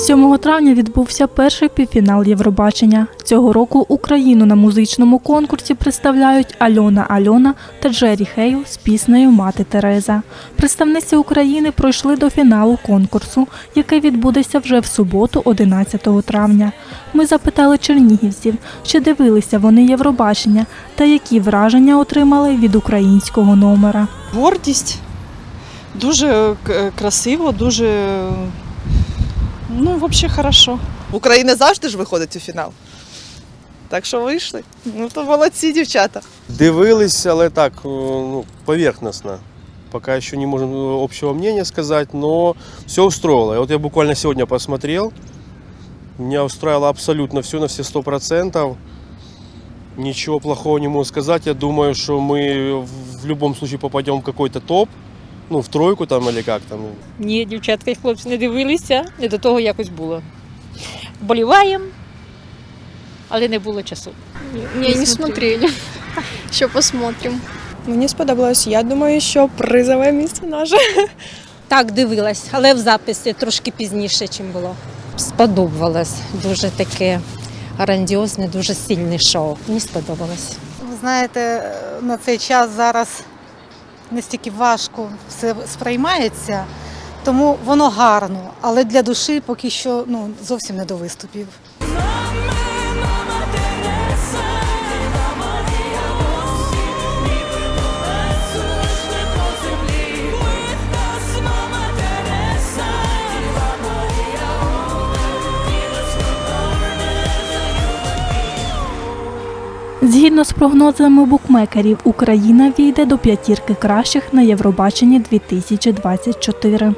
7 травня відбувся перший півфінал Євробачення. Цього року Україну на музичному конкурсі представляють Альона Альона та Джері Хейл з піснею Мати Тереза. Представниці України пройшли до фіналу конкурсу, який відбудеться вже в суботу, 11 травня. Ми запитали чернігівців, чи дивилися вони Євробачення та які враження отримали від українського номера. гордість. Дуже красиво, дуже ну, взагалі хорошо. Україна завжди ж виходить у фінал. Так що вийшли. Ну то молодці, дівчата. Дивились, але так, ну, поверхностно. Пока еще не можем э, общего мнения сказать, но все устроило. И вот я буквально сегодня посмотрел, меня устраивало абсолютно все на все сто процентов. Ничего плохого не могу сказать. Я думаю, что мы в любом случае попадем в какой-то топ, ну, в тройку там или как там. Ні, дівчатка і хлопці не дивилися, не до того якось було. Боліваємо, але не було часу. Не, не смотрели. Еще посмотрим. Мені сподобалось. Я думаю, що призове місце наше. Так, дивилась, але в записі трошки пізніше, ніж було. Сподобалось. Дуже таке грандіозне, дуже сильне шоу. Мені сподобалось. Ви знаєте, на цей час зараз настільки важко все сприймається, тому воно гарно, але для душі поки що ну, зовсім не до виступів. Згідно з прогнозами букмекерів, Україна війде до п'ятірки кращих на Євробаченні 2024.